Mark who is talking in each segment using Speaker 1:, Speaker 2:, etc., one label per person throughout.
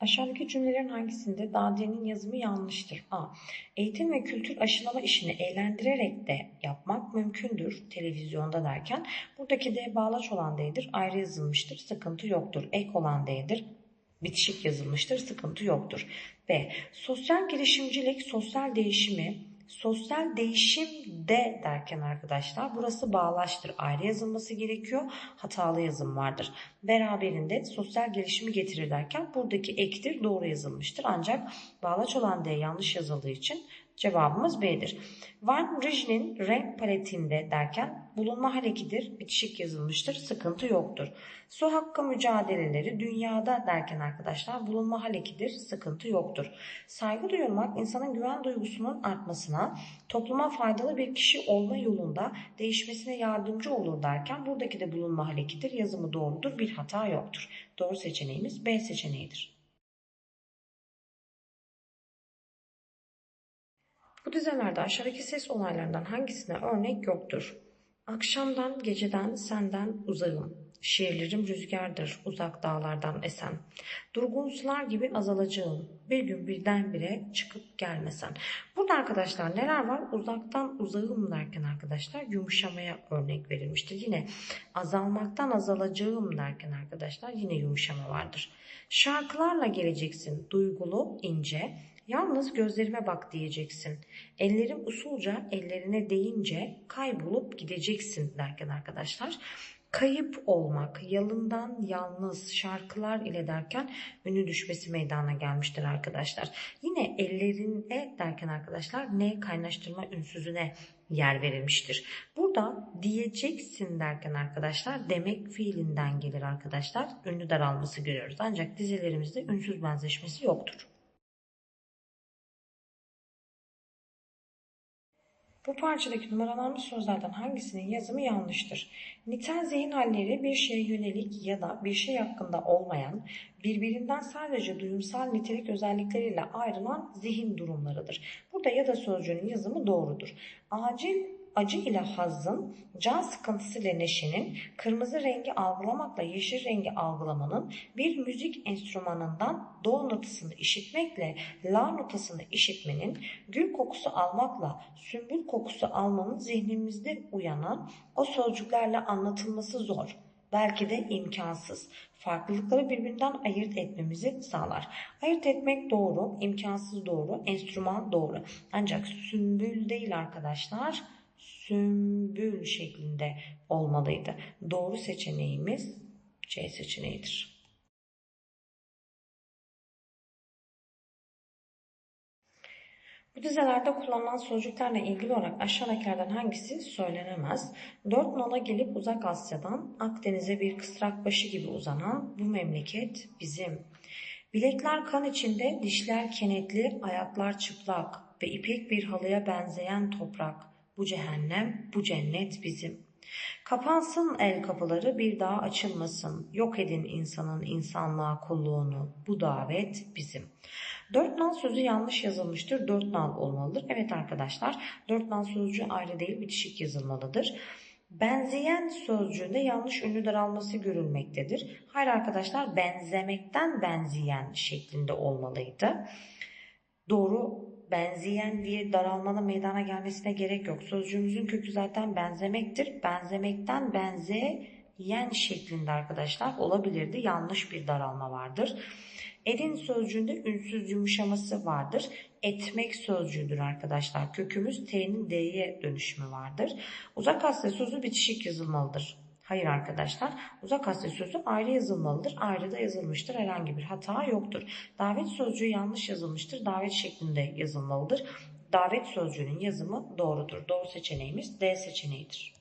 Speaker 1: Aşağıdaki cümlelerin hangisinde Dadiye'nin yazımı yanlıştır? A. Eğitim ve kültür aşılama işini eğlendirerek de yapmak mümkündür televizyonda derken buradaki D bağlaç olan D'dir ayrı yazılmıştır sıkıntı yoktur. Ek olan D'dir bitişik yazılmıştır sıkıntı yoktur. B. Sosyal girişimcilik sosyal değişimi Sosyal değişim de derken arkadaşlar burası bağlaçtır. Ayrı yazılması gerekiyor. Hatalı yazım vardır. Beraberinde sosyal gelişimi getirir derken buradaki ektir doğru yazılmıştır. Ancak bağlaç olan D yanlış yazıldığı için Cevabımız B'dir. Van Rijn'in renk paletinde derken bulunma harekidir, bitişik yazılmıştır, sıkıntı yoktur. Su hakkı mücadeleleri dünyada derken arkadaşlar bulunma harekidir, sıkıntı yoktur. Saygı duyulmak insanın güven duygusunun artmasına, topluma faydalı bir kişi olma yolunda değişmesine yardımcı olur derken buradaki de bulunma harekidir, yazımı doğrudur, bir hata yoktur. Doğru seçeneğimiz B seçeneğidir. Bu dizelerde aşağıdaki ses olaylarından hangisine örnek yoktur? Akşamdan, geceden, senden uzağım. Şiirlerim rüzgardır, uzak dağlardan esen. Durgun sular gibi azalacağım. Bir gün birdenbire çıkıp gelmesen. Burada arkadaşlar neler var? Uzaktan uzağım derken arkadaşlar yumuşamaya örnek verilmiştir. Yine azalmaktan azalacağım derken arkadaşlar yine yumuşama vardır. Şarkılarla geleceksin. Duygulu, ince. Yalnız gözlerime bak diyeceksin. Ellerim usulca ellerine değince kaybolup gideceksin derken arkadaşlar. Kayıp olmak, yalından yalnız şarkılar ile derken ünlü düşmesi meydana gelmiştir arkadaşlar. Yine ellerine derken arkadaşlar ne kaynaştırma ünsüzüne yer verilmiştir. Burada diyeceksin derken arkadaşlar demek fiilinden gelir arkadaşlar. Ünlü daralması görüyoruz. Ancak dizelerimizde ünsüz benzeşmesi yoktur. Bu parçadaki numaralanmış sözlerden hangisinin yazımı yanlıştır? Nitel zihin halleri bir şeye yönelik ya da bir şey hakkında olmayan, birbirinden sadece duyumsal nitelik özellikleriyle ayrılan zihin durumlarıdır. Burada ya da sözcüğünün yazımı doğrudur. Acil acı ile hazzın, can sıkıntısı ile neşenin, kırmızı rengi algılamakla yeşil rengi algılamanın bir müzik enstrümanından do notasını işitmekle la notasını işitmenin, gül kokusu almakla sümbül kokusu almanın zihnimizde uyanan o sözcüklerle anlatılması zor belki de imkansız. Farklılıkları birbirinden ayırt etmemizi sağlar. Ayırt etmek doğru, imkansız doğru, enstrüman doğru. Ancak sümbül değil arkadaşlar sümbül şeklinde olmalıydı. Doğru seçeneğimiz C seçeneğidir. Bu dizelerde kullanılan sözcüklerle ilgili olarak aşağıdakilerden hangisi söylenemez? Dört nala gelip uzak Asya'dan Akdeniz'e bir kısrak başı gibi uzanan bu memleket bizim. Bilekler kan içinde, dişler kenetli, ayaklar çıplak ve ipek bir halıya benzeyen toprak. Bu cehennem, bu cennet bizim. Kapansın el kapıları bir daha açılmasın. Yok edin insanın insanlığa kulluğunu. Bu davet bizim. Dört nal sözü yanlış yazılmıştır. Dört nal olmalıdır. Evet arkadaşlar dört nal sözcüğü ayrı değil bitişik yazılmalıdır. Benzeyen sözcüğünde yanlış ünlü daralması görülmektedir. Hayır arkadaşlar benzemekten benzeyen şeklinde olmalıydı. Doğru benzeyen diye daralmanın meydana gelmesine gerek yok. Sözcüğümüzün kökü zaten benzemektir. Benzemekten benzeyen şeklinde arkadaşlar olabilirdi. Yanlış bir daralma vardır. Edin sözcüğünde ünsüz yumuşaması vardır. Etmek sözcüğüdür arkadaşlar. Kökümüz T'nin D'ye dönüşümü vardır. Uzak Asya sözü bitişik yazılmalıdır. Hayır arkadaşlar. Uzak Asya sözü ayrı yazılmalıdır. Ayrı da yazılmıştır. Herhangi bir hata yoktur. Davet sözcüğü yanlış yazılmıştır. Davet şeklinde yazılmalıdır. Davet sözcüğünün yazımı doğrudur. Doğru seçeneğimiz D seçeneğidir.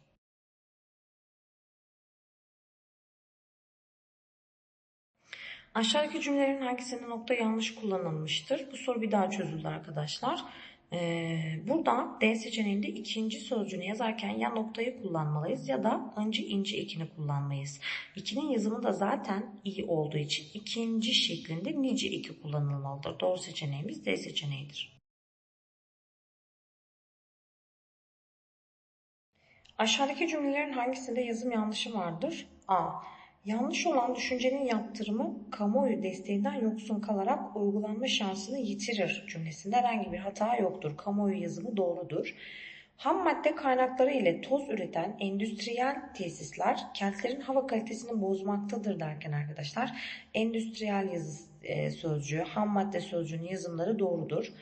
Speaker 1: Aşağıdaki cümlelerin hangisinde nokta yanlış kullanılmıştır? Bu soru bir daha çözüldü arkadaşlar. Ee, burada D seçeneğinde ikinci sözcüğünü yazarken ya noktayı kullanmalıyız ya da önce ince ekini kullanmayız. İkinin yazımı da zaten iyi olduğu için ikinci şeklinde nice eki kullanılmalıdır. Doğru seçeneğimiz D seçeneğidir. Aşağıdaki cümlelerin hangisinde yazım yanlışı vardır? A. Yanlış olan düşüncenin yaptırımı kamuoyu desteğinden yoksun kalarak uygulanma şansını yitirir cümlesinde herhangi bir hata yoktur. Kamuoyu yazımı doğrudur. Ham madde kaynakları ile toz üreten endüstriyel tesisler kentlerin hava kalitesini bozmaktadır derken arkadaşlar endüstriyel yazı e, sözcüğü, ham madde sözcüğünün yazımları doğrudur.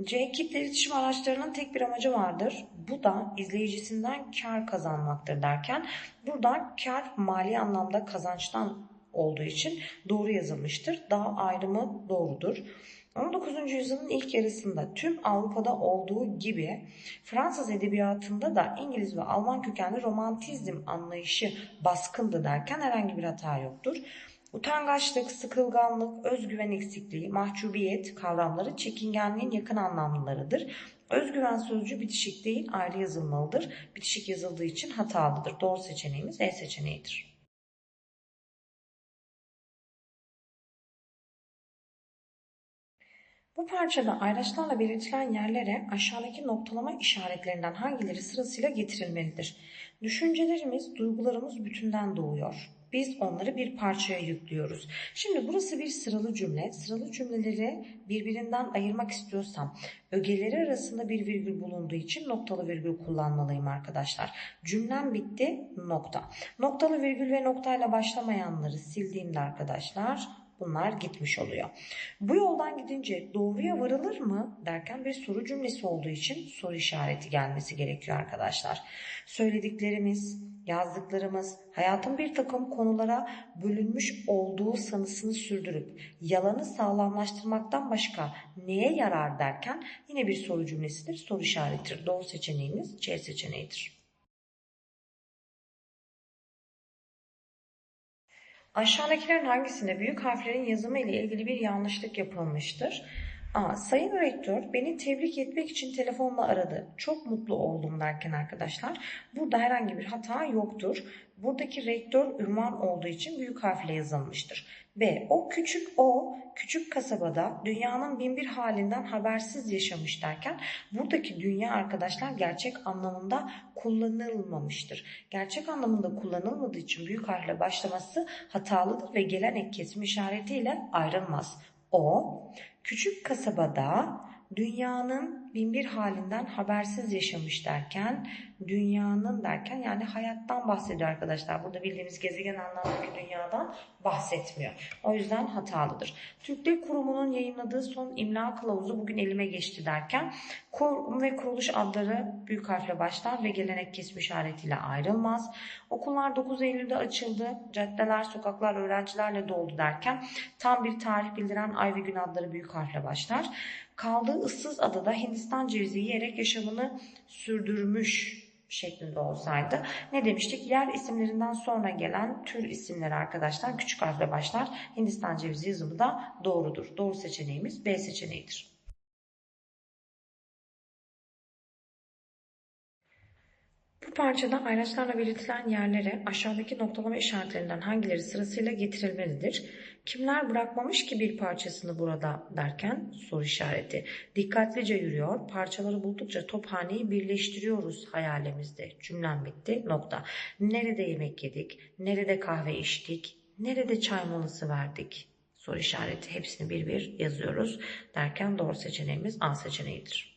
Speaker 1: C. Kitle iletişim araçlarının tek bir amacı vardır. Bu da izleyicisinden kar kazanmaktır derken burada kar mali anlamda kazançtan olduğu için doğru yazılmıştır. Daha ayrımı doğrudur. 19. yüzyılın ilk yarısında tüm Avrupa'da olduğu gibi Fransız edebiyatında da İngiliz ve Alman kökenli romantizm anlayışı baskındı derken herhangi bir hata yoktur. Utangaçlık, sıkılganlık, özgüven eksikliği, mahcubiyet kavramları çekingenliğin yakın anlamlılarıdır. Özgüven sözcüğü bitişik değil ayrı yazılmalıdır. Bitişik yazıldığı için hatalıdır. Doğru seçeneğimiz E seçeneğidir. Bu parçada ayraçlarla belirtilen yerlere aşağıdaki noktalama işaretlerinden hangileri sırasıyla getirilmelidir? Düşüncelerimiz, duygularımız bütünden doğuyor. Biz onları bir parçaya yüklüyoruz. Şimdi burası bir sıralı cümle. Sıralı cümleleri birbirinden ayırmak istiyorsam ögeleri arasında bir virgül bulunduğu için noktalı virgül kullanmalıyım arkadaşlar. Cümlem bitti nokta. Noktalı virgül ve noktayla başlamayanları sildiğimde arkadaşlar bunlar gitmiş oluyor. Bu yoldan gidince doğruya varılır mı derken bir soru cümlesi olduğu için soru işareti gelmesi gerekiyor arkadaşlar. Söylediklerimiz, yazdıklarımız hayatın bir takım konulara bölünmüş olduğu sanısını sürdürüp yalanı sağlamlaştırmaktan başka neye yarar derken yine bir soru cümlesidir, soru işaretidir. Doğru seçeneğimiz C seçeneğidir. Aşağıdakilerin hangisinde büyük harflerin yazımı ile ilgili bir yanlışlık yapılmıştır? A. Sayın Rektör beni tebrik etmek için telefonla aradı. Çok mutlu oldum derken arkadaşlar. Burada herhangi bir hata yoktur. Buradaki rektör ünvan olduğu için büyük harfle yazılmıştır. B. O küçük o küçük kasabada dünyanın binbir halinden habersiz yaşamış derken buradaki dünya arkadaşlar gerçek anlamında kullanılmamıştır. Gerçek anlamında kullanılmadığı için büyük harfle başlaması hatalıdır ve gelen ek kesim işaretiyle ayrılmaz. O küçük kasabada dünyanın binbir halinden habersiz yaşamış derken dünyanın derken yani hayattan bahsediyor arkadaşlar. Burada bildiğimiz gezegen anlamdaki dünyadan bahsetmiyor. O yüzden hatalıdır. Türk Dil Kurumu'nun yayınladığı son imla kılavuzu bugün elime geçti derken kurum ve kuruluş adları büyük harfle başlar ve gelenek kesme işaretiyle ayrılmaz. Okullar 9 Eylül'de açıldı. Caddeler, sokaklar öğrencilerle doldu derken tam bir tarih bildiren ay ve gün adları büyük harfle başlar. Kaldığı ıssız adada Hindistan cevizi yiyerek yaşamını sürdürmüş şeklinde olsaydı ne demiştik? Yer isimlerinden sonra gelen tür isimleri arkadaşlar küçük harfle başlar. Hindistan cevizi yazımı da doğrudur. Doğru seçeneğimiz B seçeneğidir. Bu parçada ayraçlarla belirtilen yerlere aşağıdaki noktalama işaretlerinden hangileri sırasıyla getirilmelidir? Kimler bırakmamış ki bir parçasını burada derken soru işareti. Dikkatlice yürüyor. Parçaları buldukça tophaneyi birleştiriyoruz hayalimizde. Cümlem bitti. Nokta. Nerede yemek yedik? Nerede kahve içtik? Nerede çay molası verdik? Soru işareti. Hepsini bir bir yazıyoruz. Derken doğru seçeneğimiz A seçeneğidir.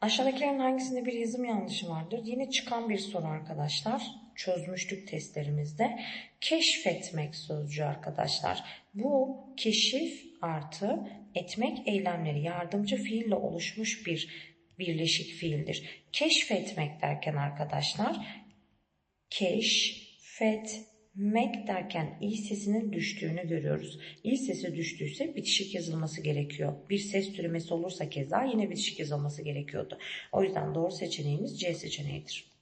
Speaker 1: Aşağıdakilerin hangisinde bir yazım yanlışı vardır? Yine çıkan bir soru arkadaşlar. Çözmüştük testlerimizde. Keşfetmek sözcüğü arkadaşlar. Bu keşif artı etmek eylemleri yardımcı fiille oluşmuş bir birleşik fiildir. Keşfetmek derken arkadaşlar keşfet Mek derken i sesinin düştüğünü görüyoruz. İ sesi düştüyse bitişik yazılması gerekiyor. Bir ses türemesi olursa keza yine bitişik yazılması gerekiyordu. O yüzden doğru seçeneğimiz C seçeneğidir.